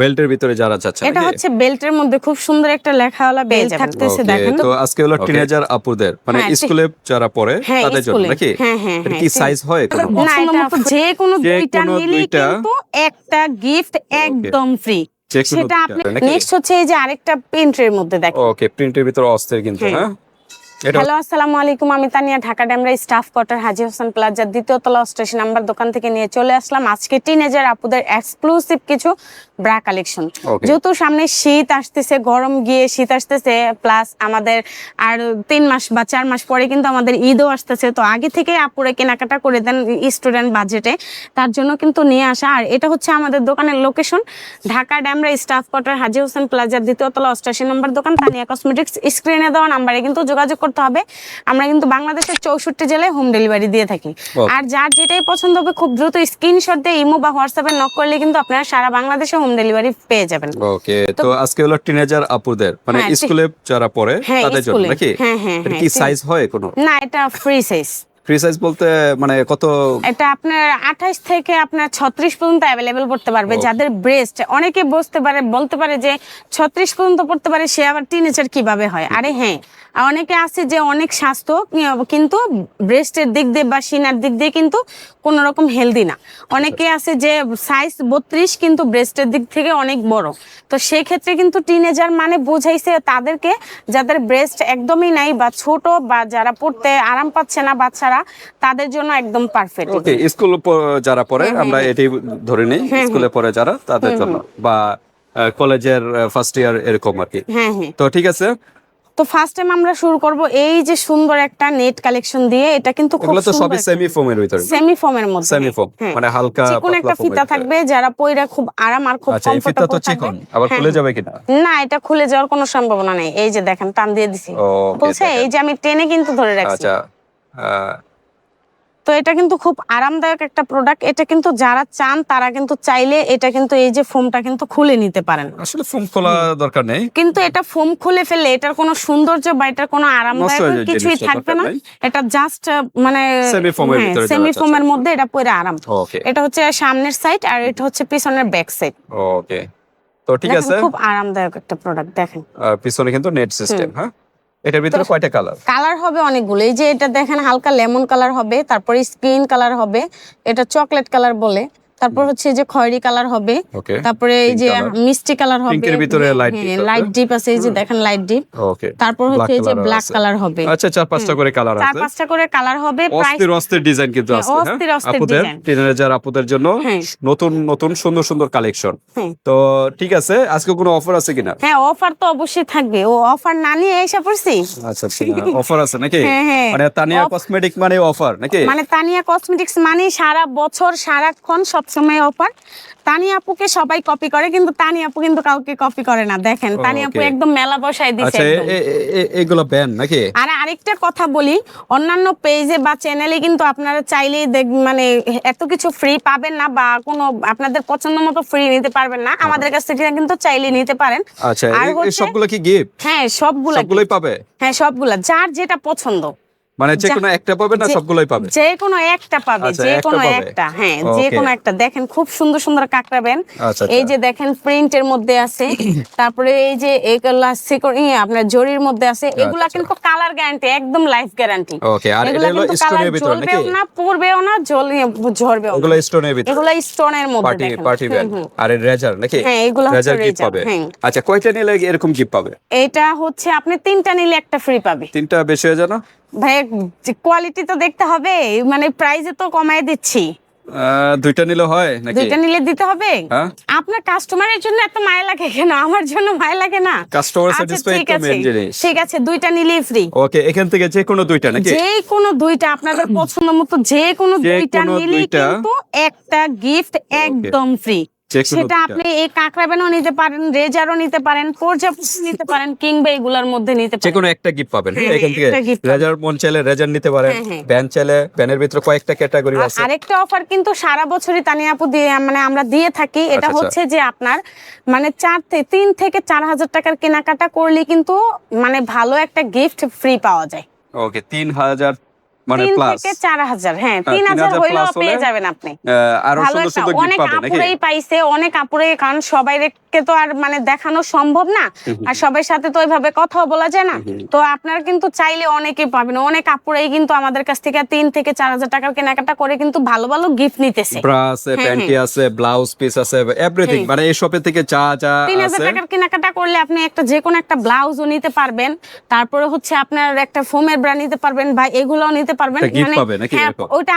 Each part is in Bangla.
বেল্টের ভিতরে যারা চাচ্ছে এটা হচ্ছে বেল্টের মধ্যে খুব সুন্দর একটা লেখাওয়ালা বেল্ট থাকতেছে দেখেন। তো আজকে হলো টিনেজার আপুদের মানে হ্যাঁ, স্কুলে যারা পড়ে হ্যাঁ, তাদের জন্য নাকি? হ্যাঁ, হ্যাঁ, এটা কি সাইজ হয় কোনো? না এটা যে কোনো দুইটা দুইটা- কিন্তু একটা গিফট একদম ফ্রি সেটা আপনি নেক্সট হচ্ছে এই যে আরেকটা প্রিন্টের মধ্যে দেখেন। ওকে প্রিন্টের ভিতরে অস্থির কিন্তু হ্যাঁ। হ্যাঁ হ্যালো আসসালামু আলাইকুম। আমি তানিয়া ঢাকা ড্যামরা স্টাফ কোয়ার্টার হাজি হোসেন প্লাজার দ্বিতীয় তলা স্টেশন নাম্বার দোকান থেকে নিয়ে চলে আসলাম। আজকে টিনেজার আপুদের এক্সক্লুসিভ কিছু ব্রা কালেকশন যেহেতু সামনে শীত আসতেছে গরম গিয়ে শীত আসতেছে প্লাস আমাদের আর তিন মাস বা চার মাস পরে কিন্তু আমাদের ঈদও আসতেছে। তো আগে থেকে আপুরে কেনাকাটা করে দেন স্টুডেন্ট বাজেটে তার জন্য কিন্তু নিয়ে আসা। আর এটা হচ্ছে আমাদের দোকানের location Dhaka Demra staff quarter Haji Hossain প্লাজার দ্বিতীয় তলা অষ্টাশি নম্বর দোকান তানিয়া কসমেটিক্স স্ক্রিনে দেওয়া নাম্বারে কিন্তু যোগাযোগ করতে হবে। আমরা কিন্তু বাংলাদেশের চৌষট্টি জেলায় হোম ডেলিভারি দিয়ে থাকি। আর যার যেটাই পছন্দ হবে খুব দ্রুত স্ক্রিনশট দিয়ে ইমো বা হোয়াটসঅ্যাপে নক করলে কিন্তু আপনারা সারা বাংলাদেশে হোম ডেলিভারি পেয়ে যাবেন। ওকে তো আজকে হলো টিনেজার আপুদের মানে হ্যাঁ, স্কুলে যারা পড়ে হ্যাঁ, তাদের জন্য নাকি? হ্যাঁ, হ্যাঁ, হ্যাঁ, কি সাইজ হয় কোনো না এটা ফ্রি সাইজ ফ্রি সাইজ বলতে মানে কত এটা আপনার আঠাশ থেকে আপনার ছত্রিশ পর্যন্ত अवेलेबल করতে পারবে। যাদের ব্রেস্ট অনেকে বসতে পারে বলতে পারে যে ছত্রিশ পর্যন্ত পড়তে পারে সে আবার টিনেজার কীভাবে হয়? আরে হ্যাঁ অনেকে আছে যে অনেক স্বাস্থ্য কিন্তু ব্রেস্টের দিক দিয়ে বা সিনার দিক দিয়ে কিন্তু কোন রকম হেলদি না অনেকে আছে যে সাইজ বত্রিশ কিন্তু ব্রেস্টের দিক থেকে অনেক বড়। তো সেক্ষেত্রে কিন্তু টিনেজার মানে বোঝাইছে তাদেরকে যাদের ব্রেস্ট একদমই নাই বা ছোট বা যারা পড়তে আরাম পাচ্ছে না বাচ্চারা তাদের জন্য একদম পারফেক্ট ওকে স্কুল যারা পড়ে আমরা এটাই ধরে নিই স্কুলে পড়ে যারা তাদের জন্য। বা কলেজের ফার্স্ট ইয়ার এরকম আর কি। হ্যাঁ হ্যাঁ। তো ঠিক আছে তো ফার্স্ট টাইম আমরা শুরু করব এই যে সুন্দর একটা নেট কালেকশন দিয়ে এটা কিন্তু খুব এগুলো তো সবই সেমি ফোমের ভিতরে। সেমি ফোমের মধ্যে। সেমি ফোম হ্যাঁ। মানে হালকা চিকন একটা ফিতা থাকবে যারা পয়রা খুব আরাম আর খুব আচ্ছা ফিতা তো চিকন আবার হ্যাঁ, খুলে যাবে কিনা? না এটা খুলে যাওয়ার কোনো সম্ভাবনা নেই। এই যে দেখেন টান দিয়ে দিছি। বলছে এই যে আমি টেনে কিন্তু ধরে রাখছি। আচ্ছা তো এটা কিন্তু খুব আরামদায়ক একটা প্রোডাক্ট এটা কিন্তু যারা চান তারা কিন্তু চাইলে এটা কিন্তু এই যে ফোমটা কিন্তু খুলে নিতে পারেন। আসলে ফোম খোলা দরকার নেই। কিন্তু এটা ফোম খুলে ফেললে এটার কোনো সৌন্দর্য বা এটার কোনো আরামদায়ক কিছুই থাকবে না। এটা জাস্ট মানে সেমি ফোমের মধ্যে এটা পরে আরাম। এটা হচ্ছে সামনের সাইড আর এটা হচ্ছে পিছনের ব্যাক সাইড ওকে তো ঠিক আছে। খুব আরামদায়ক একটা প্রোডাক্ট দেখেন। পিছনে কিন্তু নেট সিস্টেম হ্যাঁ? এটার ভিতরে কয়টা কালার কালার হবে অনেকগুলো। এই যে এটা দেখেন হালকা লেমন কালার হবে তারপরে স্কিন কালার হবে এটা চকলেট কালার বলে। তারপর হচ্ছে যে খয়েরি কালার হবে। তারপরে এই যে মিষ্টি কালার হবে। এর ভিতরে আছে। লাইট ডিপ আছে এই যে দেখেন লাইট ডিপ ওকে তারপর হচ্ছে এই যে ব্ল্যাক কালার হবে। আচ্ছা চার পাঁচটা করে কালার আছে। চার পাঁচটা করে কালার হবে প্রাইস অস্থির অস্থির ডিজাইন কিন্তু হ্যাঁ, আছে হ্যাঁ? অস্থির অস্থির design। টিনেজার আপুদের জন্য হ্যাঁ। নতুন নতুন সুন্দর সুন্দর কালেকশন হ্যাঁ। তো ঠিক আছে আজকে কোনো অফার আছে কিনা? হ্যাঁ অফার তো অবশ্যই থাকবে। ও অফার না নিয়ে এসে পড়ছি। আচ্ছা অফার আছে নাকি? হ্যাঁ, হ্যাঁ। মানে তানিয়া কসমেটিক মানে অফার নাকি? মানে তানিয়া কসমেটিক্স মানে সারা বছর সারাক্ষণ সবসময় অফার তানিয়া আপুকে সবাই কপি করে কিন্তু তানিয়া আপু কিন্তু কাউকে কপি করে না। দেখেন তানি আপু একদম মেলা বসায় দিছে আচ্ছা এ- এগুলো ব্যান নাকি? আর আরেকটা কথা বলি অন্যান্য পেজে বা চ্যানেলে কিন্তু আপনারা চাইলেই দেখ মানে এত কিছু ফ্রি পাবেন না বা কোনো আপনাদের পছন্দ মতো ফ্রি নিতে পারবেন না। আমাদের কাছ থেকে কিন্তু চাইলে নিতে পারেন। আচ্ছা আর সবগুলো কি গিফট হ্যাঁ সবগুলা সবগুলোই পাবে? হ্যাঁ সবগুলা যার যেটা পছন্দ। মানে যে কোনো একটা পাবে না সবগুলোই পাবে? যে কোনো একটা পাবে আচ্ছা, যে কোনো একটা হ্যাঁ যে কোনো একটা। দেখেন খুব সুন্দর সুন্দর কাঁকড়া ব্যান। আচ্ছা, এই আচ্ছা। যে দেখেন প্রিন্টের মধ্যে আছে তারপরে এই যে এগুলা সিকো- ইয়ে, আপনার জরির মধ্যে আছে এগুলা আচ্ছা। কিন্তু কালার গ্যারান্টি একদম লাইফ গ্যারান্টি Okay, আর এগুলা কিন্তু এর কালার নাকি? জ্বলবেও না পড়বেও না জল ঝরবেও না। ওগুলো স্টোনের ভিতরে। এগুলা স্টোনের মধ্যে পার্টি পার্টি হুম। আর রেজার নাকি? হ্যাঁ, এগুলো রেজার গিফট পাবে। হ্যাঁ। আচ্ছা কয়টা নিলে এরকম গিফট পাবে? এটা হচ্ছে আপনি তিনটা নিলে একটা ফ্রি পাবে। তিনটা বেশি হয়ে যায় না? ভাই কোয়ালিটি তো দেখতে হবে মানে প্রাইসে তো কমায় দিচ্ছি। দুইটা নিলে হয় নাকি? দুইটা নিলে দিতে হবে? হ্যাঁ। আপনার কাস্টমারের জন্য এত মায়া লাগে কেন? আমার জন্য মায়া লাগে না? কাস্টমার আচ্ছা স্যাটিসফাইড ঠিক তো আছে। মেন জিনিস। ঠিক আছে দুইটা নিলেই ফ্রি ওকে এখান থেকে যে কোনো দুইটা নাকি? যে কোনো দুইটা আপনাদের পছন্দ মতো যে কোনো দুইটা নিলেই কিন্তু একটা গিফট একদম ফ্রি সেটা আপনি এই কাঁকড়া বেনও নিতে পারেন রেজারও নিতে পারেন নিতে পারেন কিংবা এগুলার মধ্যে নিতে পারেন। কোনো একটা গিফট পাবেন। হ্যাঁ, এখান থেকে। রেজার মন চাইলে রেজার নিতে পারেন হ্যাঁ, হ্যাঁ। ব্যান চাইলে ব্যানের ভিতরে কয়েকটা ক্যাটাগরি আছে। আরেকটা অফার কিন্তু সারা বছরই তানিয়া আপু দিয়ে মানে আমরা দিয়ে থাকি। এটা আচ্ছা, হচ্ছে যে আপনার মানে চার থেকে তিন থেকে চার হাজার টাকার কেনাকাটা করলে কিন্তু মানে ভালো একটা গিফট ফ্রি পাওয়া যায়। ওকে তিন হাজার মানে প্লাস থেকে হ্যাঁ হ্যাঁ, তিন হাজার 3000 হইলেও পেয়ে যাবেন আপনি। আরও সুন্দর সুন্দর অনেক গিফট পাবে নাকি? আপুরাই পাইছে অনেক আপুরাই কারণ সবাইকে তো আর মানে দেখানো সম্ভব না। আর সবার সাথে তো ওইভাবে কথাও বলা যায় না। তো আপনারা কিন্তু চাইলে অনেকে পাবেন। অনেক আপুরাই কিন্তু আমাদের কাছ থেকে তিন থেকে চার হাজার টাকার কেনাকাটা করে কিন্তু ভালো ভালো গিফট নিতেছে। ব্রা আছে হ্যাঁ, প্যান্টি আছে ব্লাউজ পিস আছে এভরিথিং মানে এই শপের থেকে যা যা টাকার কেনাকাটা করলে আপনি একটা যে কোনো একটা ব্লাউজও নিতে পারবেন। তারপরে হচ্ছে আপনার একটা ফোমের ব্রা নিতে পারবেন। বা এগুলোও নিতে পারবেন। একটা gift পাবে নাকি হ্যাঁ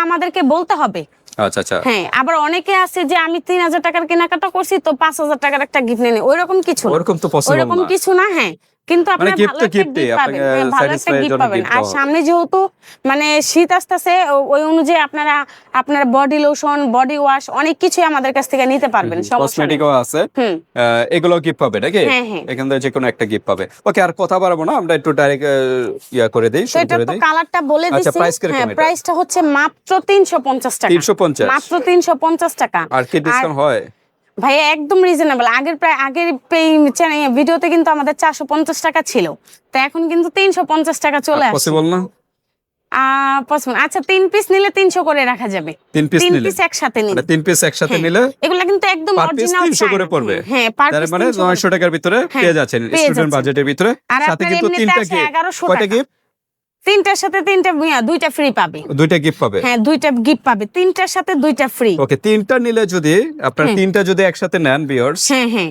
আমাদেরকে বলতে হবে। আচ্ছা আচ্ছা। হ্যাঁ আবার অনেকে আছে যে আমি তিন হাজার টাকার কেনাকাটা করছি তো পাঁচ হাজার টাকার একটা গিফট নেই ওইরকম কিছু ওরকম তো পসিবল কিছু না হ্যাঁ। কিন্তু আপনার মানে ভালো একটা হ্যাঁ, গিফট পাবেন। আর সামনে যেহেতু মানে শীত আসতেছে ওই অনুযায়ী আপনারা আপনার বডি লোশন বডি ওয়াশ অনেক কিছুই আমাদের কাছ থেকে নিতে পারবেন কসমেটিকও আছে। এগুলো গিফট পাবে নাকি? হ্যাঁ, হ্যাঁ। এখান থেকে যে কোনো একটা গিফট পাবে। ওকে আর কথা বাড়াবো না আমরা একটু ডাইরেক্ট ইয়া করে দেই শুরু করে তো দেই। কালারটা বলে আচ্ছা, দিছি। কীরকম হ্যাঁ এটা? প্রাইসটা হচ্ছে মাত্র তিনশো পঞ্চাশ টাকা। 350 মাত্র তিনশো পঞ্চাশ টাকা। আর কি ডিসকাউন্ট হয়? ভাই একদম রিজনেবল আগের প্রায় আগের ভিডিওতে কিন্তু আমাদের চারশো পঞ্চাশ টাকা ছিল। তো এখন কিন্তু তিনশো পঞ্চাশ টাকা চলে আসছে। পসিবল না? আচ্ছা তিন পিস নিলে তিনশো করে রাখা যাবে। তিন পিস তিন পিস একসাথে নিলে। মানে তিন পিস একসাথে হ্যাঁ। নিলে এগুলা কিন্তু একদম অরিজিনাল তিনশো করে পড়বে। হ্যাঁ পার পিস মানে নয়শো টাকার ভিতরে হ্যাঁ, পেয়ে যাচ্ছেন স্টুডেন্ট বাজেটের ভিতরে। সাথে কিন্তু তিনটা গিফট কয়টা টাকা। গিফট তিনটার সাথে তিনটা ইয়া, দুইটা ফ্রি পাবে। দুইটা গিফট পাবে? হ্যাঁ দুইটা গিফট পাবে। তিনটার সাথে দুইটা ফ্রি ওকে তিনটা নিলে যদি আপনার তিনটা যদি একসাথে নেন ভিউয়ার্স হ্যাঁ হ্যাঁ।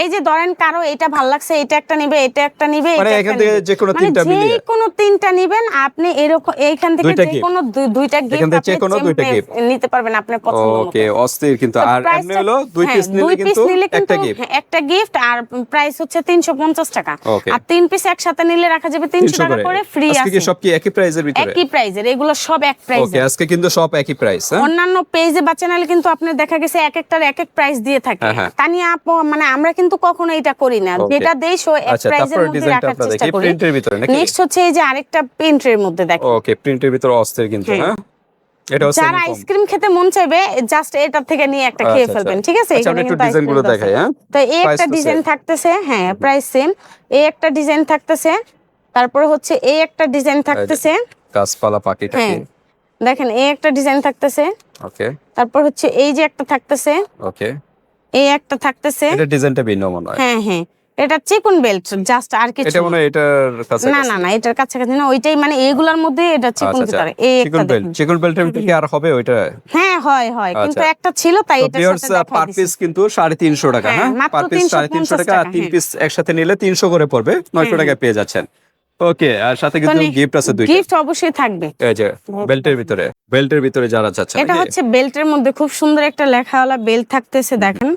এই যে ধরেন কারও এটা ভালো লাগছে এটা একটা নিবে এটা একটা নিবে মানে এখান থেকে যে কোনো মানে তিনটা যে কোনো তিনটা নিবেন আপনি এরকম এইখান থেকে যে কোনো দুইটা গিফট থেকে যে কোনো দুইটা gift। নিতে পারবেন আপনার পছন্দ মতো। ওকে অস্থির কিন্তু। আর এমনি হলো দুই হ্যাঁ, পিস নিলে দুই piece কিন্তু নিলে একটা গিফট হ্যাঁ, একটা গিফট আর প্রাইস হচ্ছে তিনশো পঞ্চাশ টাকা। আর তিন পিস একসাথে নিলে রাখা যাবে তিনশো তিনশো টাকা করে। করে ফ্রি আছে আজকে কি সব কি একই প্রাইসের ভিতরে? একই প্রাইজের এগুলো সব এক ওকে আজকে কিন্তু সব একই প্রাইস হ্যাঁ? অন্যান্য পেজে বা চ্যানেলে কিন্তু আপনার দেখা গেছে এক একটার এক এক প্রাইস দিয়ে থাকে। হ্যাঁ, হ্যাঁ। তা নিয়ে আপু মানে আমরা কিন্তু কখনো এটা করি না। যেটা দেই সো এক আচ্ছা প্রাইজের মধ্যে ডিজাইনটা রাখার চেষ্টা করি। প্রিন্টের ভিতরে নাকি? নেক্সট হচ্ছে এই যে আরেকটা প্রিন্টের মধ্যে দেখেন। ওকে প্রিন্টের ভিতরে অস্থির কিন্তু হ্যাঁ। এটা হচ্ছে যারা আইসক্রিম খেতে মন চাইবে জাস্ট এটা থেকে নিয়ে একটা খেয়ে আচ্ছা, ফেলবেন আচ্ছা। ঠিক আছে? আচ্ছা, এখানে আমরা একটু ডিজাইনগুলো দেখাই হ্যাঁ? তো এই একটা ডিজাইন থাকতেছে হ্যাঁ প্রাইস সেম এই একটা ডিজাইন থাকতেছে তারপরে হচ্ছে এই একটা ডিজাইন থাকতেছে। গাছপালা পাখি হ্যাঁ দেখেন এই একটা ডিজাইন থাকতেছে। ওকে। তারপর হচ্ছে এই যে একটা থাকতেছে। ওকে। এই একটা থাকতেছে। এটা ডিজাইনটা ভিন্ন মনে হয়। হ্যাঁ হ্যাঁ। এটা চিকন বেল্ট জাস্ট আর কিছু এটা মনে হয় এটার কাছে না না না এটার কাছাকাছি না ওইটাই মানে এইগুলোর মধ্যে এটা চিকন আচ্ছা আচ্ছা ভিতরে এই একটা চিকন বেল্ট চিকন বেল্টের ভিতরে কি আর হবে ওইটা? হ্যাঁ হয় হয়। কিন্তু আচ্ছা। একটা ছিল তাই এটা ভিউয়ার্স পার পিস কিন্তু সাড়ে তিনশো টাকা হ্যাঁ, হ্যাঁ? পার পিস সাড়ে তিনশো 350 টাকা আর তিন হ্যাঁ। পিস একসাথে নিলে তিনশো করে পড়বে নয়শো টাকায় পেয়ে যাচ্ছেন। ওকে আর সাথে কিন্তু গিফট আছে দুইটা। গিফট অবশ্যই থাকবে। এই যে বেল্টের ভিতরে। বেল্টের ভিতরে যারা চাচ্ছেন এটা হচ্ছে বেল্টের মধ্যে খুব সুন্দর একটা লেখাওয়ালা বেল্ট থাকতেছে দেখেন।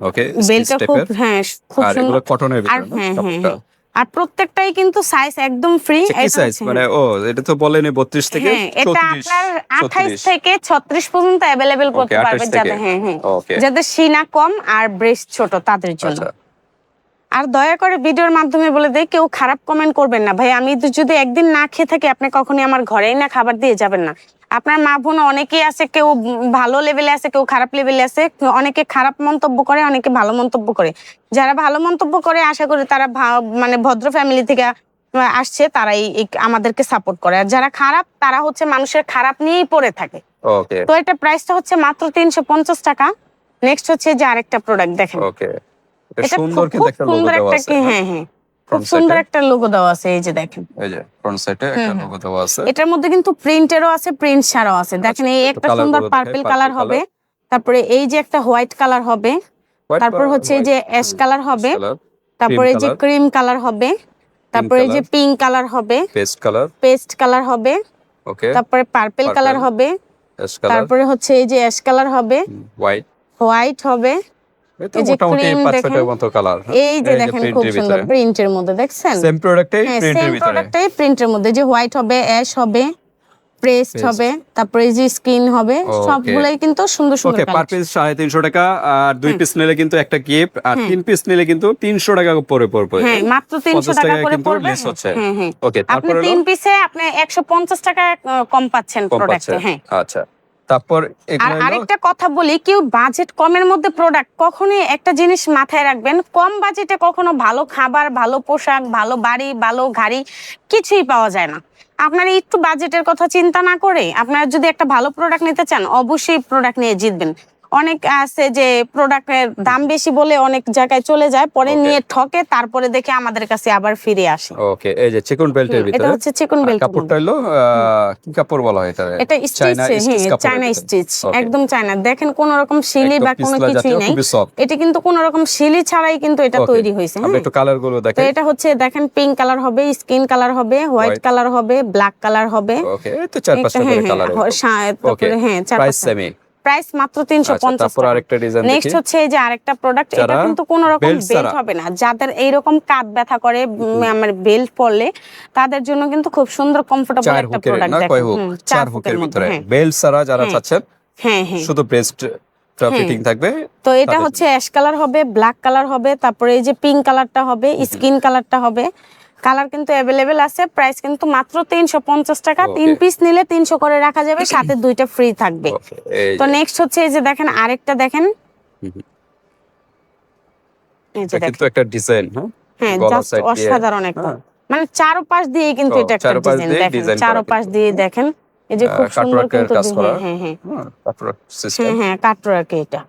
ওকে বেল্টটা খুব হ্যাঁ খুব আর সুন্দর। এগুলো কটনের ভিতরে? হ্যাঁ হ্যাঁ। হ্যাঁ। আর প্রত্যেকটাই কিন্তু সাইজ একদম ফ্রি সাইজ মানে ও এটা তো বলেনি 32 থেকে হ্যাঁ এটা 34 আপনার আঠাইশ 36 থেকে ছত্রিশ পর্যন্ত অ্যাভেলেবেল করতে 28 পারবে। যাদের হ্যাঁ হ্যাঁ। যাদের সিনা কম আর ব্রেস্ট ছোট তাদের জন্য। আচ্ছা। আর দয়া করে ভিডিওর মাধ্যমে বলে দেয় কেউ খারাপ কমেন্ট করবেন না। ভাই আমি যদি একদিন না খেয়ে থাকি আপনি কখনোই আমার ঘরেই না খাবার দিয়ে যাবেন না। আপনার মা বোন অনেকেই আছে কেউ ভালো লেভেলে আছে কেউ খারাপ লেভেলে আছে। অনেকে খারাপ মন্তব্য করে অনেকে ভালো মন্তব্য করে। যারা ভালো মন্তব্য করে আশা করি তারা মানে ভদ্র ফ্যামিলি থেকে আসছে তারাই আমাদেরকে সাপোর্ট করে। আর যারা খারাপ তারা হচ্ছে মানুষের খারাপ নিয়েই পড়ে থাকে। তো এটা প্রাইসটা হচ্ছে মাত্র তিনশো পঞ্চাশ টাকা। নেক্সট হচ্ছে যে আরেকটা প্রোডাক্ট দেখেন। সুন্দর খুব- কিন্তু একটা লোগো সুন্দর দেওয়া একটা আছে কি- হ্যাঁ? হ্যাঁ। হ্যাঁ খুব সুন্দর একটা লোগো দেওয়া আছে এই যে দেখেন। এই যে ফ্রন্ট সাইডে একটা লোগো দেওয়া আছে। এটার মধ্যে কিন্তু প্রিন্টেরও আছে প্রিন্ট ছাড়াও আছে। দেখেন এই একটা সুন্দর পার্পল কালার হবে। তারপরে এই যে একটা হোয়াইট কালার হবে। তারপর হচ্ছে এই যে অ্যাশ কালার হবে। তারপরে যে ক্রিম কালার হবে। তারপরে যে পিঙ্ক কালার হবে। পেস্ট কালার পেস্ট কালার হবে। ওকে তারপরে পার্পল কালার হবে। তারপরে হচ্ছে এই যে অ্যাশ কালার হবে। হোয়াইট হোয়াইট হবে। এই যে দেখেন। খুব সুন্দর প্রিন্টের মধ্যে দেখছেন? সেম প্রোডাক্টে প্রিন্টের ভিতরে। প্রোডাক্টটাই প্রিন্টের মধ্যে যে হোয়াইট হবে অ্যাশ হবে প্রেসড হবে তারপরে যে স্কিন হবে সবগুলাই কিন্তু সুন্দর সুন্দর ওকে পার পিস টাকা আর দুই পিস নিলে কিন্তু একটা গিফট আর তিন পিস নিলে কিন্তু তিনশো টাকা পরে পড়বে। হ্যাঁ মাত্র টাকা করে পড়বে। হ্যাঁ হ্যাঁ। আপনি তিন পিসে আপনি একশো পঞ্চাশ টাকা কম পাচ্ছেন প্রোডাক্টে হ্যাঁ। আচ্ছা। তারপর আর আরেকটা কথা বলি কেউ বাজেট কমের মধ্যে প্রোডাক্ট কখনোই একটা জিনিস মাথায় রাখবেন কম বাজেটে কখনো ভালো খাবার ভালো পোশাক ভালো বাড়ি ভালো গাড়ি কিছুই পাওয়া যায় না। আপনারা একটু বাজেটের কথা চিন্তা না করে আপনারা যদি একটা ভালো প্রোডাক্ট নিতে চান অবশ্যই প্রোডাক্ট নিয়ে জিতবেন। অনেক আছে যে প্রোডাক্টের দাম বেশি বলে অনেক জায়গায় চলে যায় পরে নিয়ে ঠকে তারপরে দেখে আমাদের কাছে আবার ফিরে আসে। ওকে এই যে চিকন বেল্টের হুম, এটা হচ্ছে চিকন বেল্ট কাপড়টা হলো কি কাপড় বলা হয় এটা এটা স্টিচ চায়না হ্যাঁ স্টিচ একদম চায়না। দেখেন কোন রকম শিলি বা কোনো জাতীয়, নাই। এটা কিন্তু কোন রকম শিলি ছাড়াই কিন্তু এটা তৈরি হয়েছে হ্যাঁ একটু কালারগুলো তো দেখাই এটা হচ্ছে দেখেন পিঙ্ক কালার হবে স্কিন কালার হবে হোয়াইট কালার হবে ব্ল্যাক কালার হবে। ওকে এই তো চার পাঁচটা করে হ্যাঁ, কালার হ্যাঁ, সা- তারপরে হ্যাঁ চার পাঁচটা। প্রাইস মাত্র তিনশো আচ্ছা পঞ্চাশ তারপর আরেকটা ডিজাইন নেক্সট হচ্ছে এই যে আরেকটা প্রোডাক্ট এটা কিন্তু কোনো রকম বেল্ট হবে না। যাদের এইরকম কাত ব্যথা করে আমার বেল্ট পরলে তাদের জন্য কিন্তু খুব সুন্দর কমফোর্টেবল একটা প্রোডাক্ট চার হুকের মধ্যে, ভিতরে। হ্যাঁ। বেল্ট যারা হ্যাঁ। চাচ্ছেন হ্যাঁ হ্যাঁ। শুধু ব্রেস্ট ফিটিং থাকবে তো এটা হচ্ছে অ্যাশ কালার হবে ব্ল্যাক কালার হবে তারপরে এই যে পিঙ্ক কালারটা হবে স্কিন কালারটা হবে। কালার কিন্তু অ্যাভেলেবেল আছে প্রাইস কিন্তু মাত্র তিনশো পঞ্চাশ টাকা। তিন পিস নিলে তিনশো করে রাখা যাবে সাথে দুইটা ফ্রি থাকবে। তো নেক্সট হচ্ছে এই যে দেখেন আরেকটা দেখেন। কিন্তু একটা ডিজাইন হ্যাঁ? হ্যাঁ জাস্ট অসাধারণ একটা। হ্যাঁ। মানে চারোপাশ দিয়ে কিন্তু এটা একটা ডিজাইন দেখেন চারোপাশ দিয়ে দেখেন। এই যে খুব সুন্দর কিন্তু। হ্যাঁ হ্যাঁ। হ্যাঁ, হ্যাঁ সিস্টেম হ্যাঁ এটা।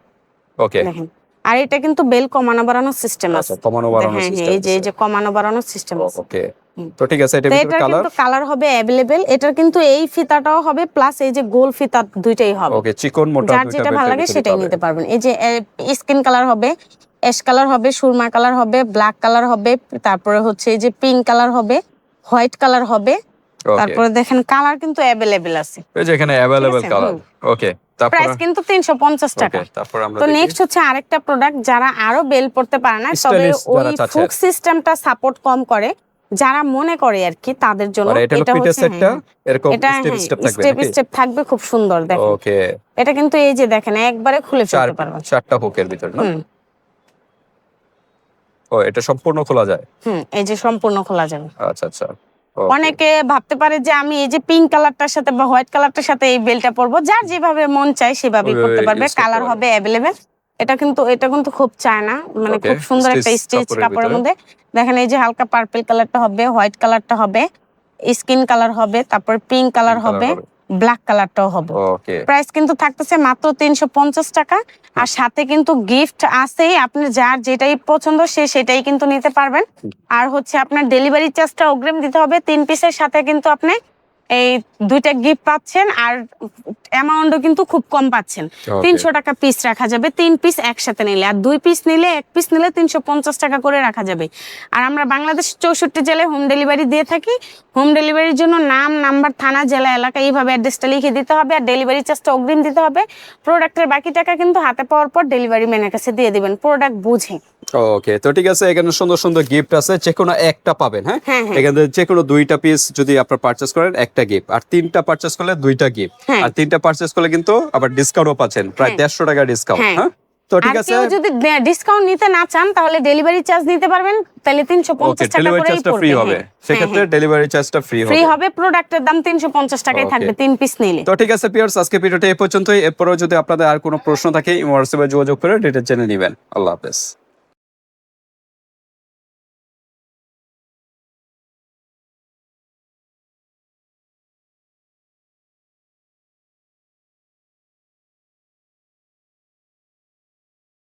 ওকে দেখেন। আর এটা কিন্তু বেল কমানো বাড়ানোর সিস্টেম আচ্ছা আছে। কমানো বাড়ানো হ্যাঁ হ্যাঁ সিস্টেম এই যে এই যে কমানো বাড়ানোর সিস্টেম আছে। ওকে। তো ঠিক আছে এটা ভিতরে কালার কিন্তু কালার হবে অ্যাভেলেবেল এটার কিন্তু এই ফিতাটাও হবে প্লাস এই যে গোল ফিতা দুইটাই হবে। ওকে চিকন মোটা যার যেটা ভালো লাগে সেটাই নিতে পারবেন। এই যে স্কিন কালার হবে অ্যাশ কালার হবে সুরমা কালার হবে ব্ল্যাক কালার হবে তারপরে হচ্ছে এই যে পিঙ্ক কালার হবে হোয়াইট কালার হবে। তারপরে দেখেন কালার কিন্তু অ্যাভেলেবেল আছে। এই যে এখানে আছে, কালার ওকে। প্রাইস কিন্তু তিনশো পঞ্চাশ টাকা। তারপর আমরা তো নেক্সট হচ্ছে আরেকটা প্রোডাক্ট যারা আরও বেল পড়তে পারে না তবে ওই ফুক সিস্টেমটা সাপোর্ট কম করে যারা মনে করে আর কি তাদের জন্য এটা হলো এটা পিটের হচ্ছে এরকম স্টেপ স্টেপ থাকবে স্টেপ স্টেপ থাকবে খুব সুন্দর দেখেন। ওকে এটা কিন্তু এই যে দেখেন একবারে খুলে ফেলতে পারবেন। চারটা হুকের ভিতর না? ও এটা সম্পূর্ণ খোলা যায়? হুম এই যে সম্পূর্ণ খোলা যাবে। আচ্ছা আচ্ছা. অনেকে ভাবতে পারে যে আমি এই যে পিঙ্ক কালারটার সাথে বা হোয়াইট কালারটার সাথে এই বেলটা পরবো। যার যেভাবে মন চায় সেভাবেই করতে পারবে। কালার হবে অ্যাভেলেবেল এটা কিন্তু এটা কিন্তু খুব চায় না মানে খুব সুন্দর একটা স্টেজ স্টিচ কাপড়ের মধ্যে। দেখেন এই যে হালকা পার্পল কালারটা হবে হোয়াইট কালারটা হবে স্কিন কালার হবে তারপর পিঙ্ক কালার হবে। ব্ল্যাক কালারটাও হবে। প্রাইস কিন্তু থাকতেছে মাত্র তিনশো পঞ্চাশ টাকা। আর সাথে কিন্তু গিফট আছেই আপনি যার যেটাই পছন্দ সে সেটাই কিন্তু নিতে পারবেন। আর হচ্ছে আপনার ডেলিভারি চার্জটা অগ্রিম দিতে হবে। তিন পিসের সাথে কিন্তু আপনি এই দুইটা গিফট পাচ্ছেন আর অ্যামাউন্টও কিন্তু খুব কম পাচ্ছেন। তিনশো টাকা পিস রাখা যাবে তিন পিস একসাথে নিলে। আর দুই পিস নিলে এক পিস নিলে তিনশো পঞ্চাশ টাকা করে রাখা যাবে। আর আমরা বাংলাদেশ চৌষট্টি জেলায় হোম ডেলিভারি দিয়ে থাকি। হোম ডেলিভারির জন্য নাম নাম্বার থানা জেলা এলাকা এইভাবে অ্যাড্রেসটা লিখে দিতে হবে আর ডেলিভারি চার্জটা অগ্রিম দিতে হবে। প্রোডাক্টের বাকি টাকা কিন্তু হাতে পাওয়ার পর ডেলিভারি ম্যানের কাছে দিয়ে দিবেন। প্রোডাক্ট বুঝে। ওকে তো ঠিক আছে এখানে সুন্দর সুন্দর গিফট আছে যে কোনো একটা পাবেন হ্যাঁ? হ্যাঁ, হ্যাঁ। এখানে যে কোনো দুইটা পিস যদি আপনার পারচেস করেন একটা গিফট আর তিনটা পারচেস করলে দুইটা গিফট হ্যাঁ। আর তিনটা পারচেস করলে কিন্তু আবার ডিসকাউন্টও পাচ্ছেন প্রায়। দেড়শো টাকা ডিসকাউন্ট হ্যাঁ। তো ঠিক আছে। কেউ যদি ডিসকাউন্ট নিতে না চান তাহলে ডেলিভারি চার্জ নিতে পারবেন তাহলে তিনশো ওকে পঞ্চাশ টাকা ডেলিভারি করেই চার্জটা ফ্রি হবে। সেক্ষেত্রে ডেলিভারি চার্জটা ফ্রি হবে। ফ্রি হবে প্রোডাক্টের দাম তিনশো পঞ্চাশ টাকাই থাকবে তিন পিস নিলে। তো ঠিক আছে পিয়ার্স আজকে ভিডিওটা এই পর্যন্তই। এরপরেও যদি আপনাদের আর কোনো প্রশ্ন থাকে হোয়াটসঅ্যাপে যোগাযোগ করে ডিটেল জেনে নেবেন। আল্লাহ হাফেজ।